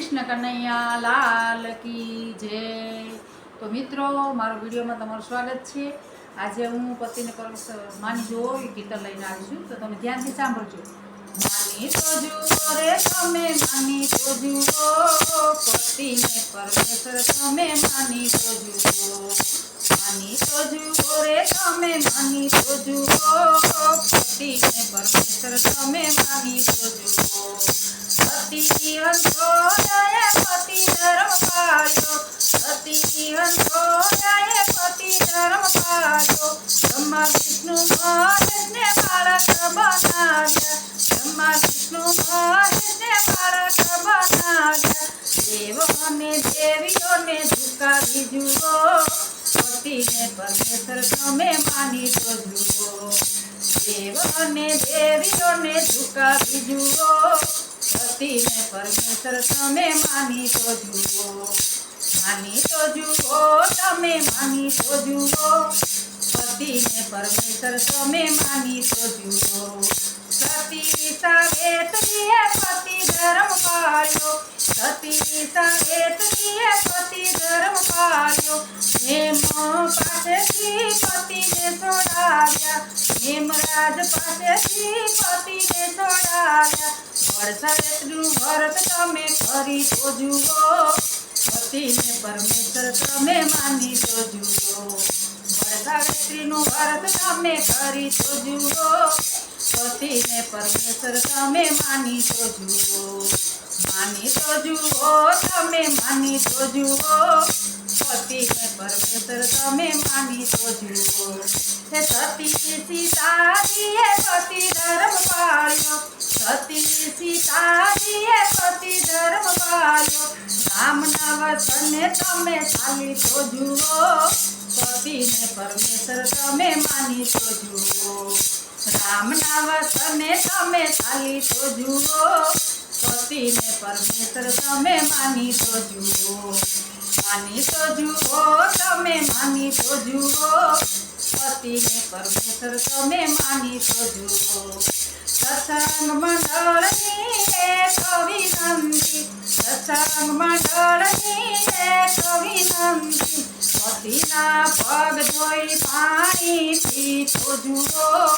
કૃષ્ણ કનૈયા લાલ કી જય. તો મિત્રો, મારો વિડીયોમાં તમારું સ્વાગત છે. આજે હું પતિને પરમ માની જુઓ એ કીર્તન લઈને આવી છું. તો તમે ધ્યાનથી સાંભળજો. માની તો જુઓ રે તમે, માની તો જુઓ. પતિને પરમેશ્વર તમે માની તો જુઓ. માની તો જુઓ રે તમે, માની તો જુઓ. પતિને પરમેશ્વર તમે માની તો જુઓ. પતિ અંતોદય विष्णु और इसने भारत बना दिया ब्रह्मा विष्णु और इसने भारत बना दिया देवों में देवियों में झुका भी जुओ पति ने परमेश्वर को में मानी तो जुओ देवों में देवियों में झुका भी जुओ पति ने परमेश्वर को में मानी तो जुओ मानी तो जुओ तमें मानी तो जुओ પતિને પરમેશ્વર તમે માની તો જુઓ સતી સાવેત્રીએ પતિ ધર્મ પાળ્યો સતી સાવેત્રીએ પતિ ધર્મ પાળ્યો હેમ પાસેથી પતિને છોડાવ્યા હેમરાજ પાસેથી પતિને છોડાવ્યા વરસાવેતનું વ્રત તમે કરી તો જુઓ પતિને પરમેશ્વર તમે માની તો જુઓ વરસાવેત્રીનું વ્રત તમે કરી તો જુઓ. પતિને પરમેશ્વર તમે માની તો જુઓ. માની તો જુઓ તમે માની તો જુઓ. પતિને પરમેશ્વર તમે માની તો જુઓ. હે સતી સીતાજીએ પતિ ધર્મ પાળ્યો. સતી સીતાજીએ પતિ ધર્મ પાળ્યો. રામના વચને તમે ચાલી તો જુઓ. પતિને પરમેશ્વર તમે માની તો જુઓ રામના વચને તમે ચાલી તો જુઓ પતિને પરમેશ્વર તમે માની તો જુઓ માની તો જુઓ તમે માની તો જુઓ પતિને પરમેશ્વર તમે માની તો જુઓ સત્સંગ મંડળની એક વિનંતી સત્સંગ મંડળની એક વિનંતી પતિના પગ ધોઈ પાણી તો જુઓ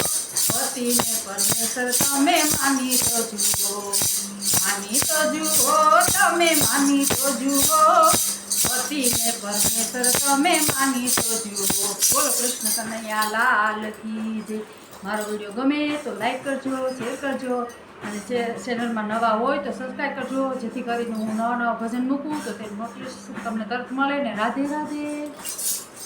પતિને પરમેશ્વર તમે માની તો જુઓ. માની તો જુઓ, તમે માની તો જુઓ. પતિને પરમેશ્વર તમે માની તો જુઓ. બોલો કૃષ્ણ કનૈયા, લાલ કી જય. મારો વીડિયો ગમે તો લાઈક કરજો શેર કરજો અને ચેનલમાં નવા હોય તો સબસ્ક્રાઈબ કરજો. જેથી કરીને હું નવા નવા ભજન મૂકું તો તે નોટિફિકેશન તમને તરત મળે ને રાધે રાધે.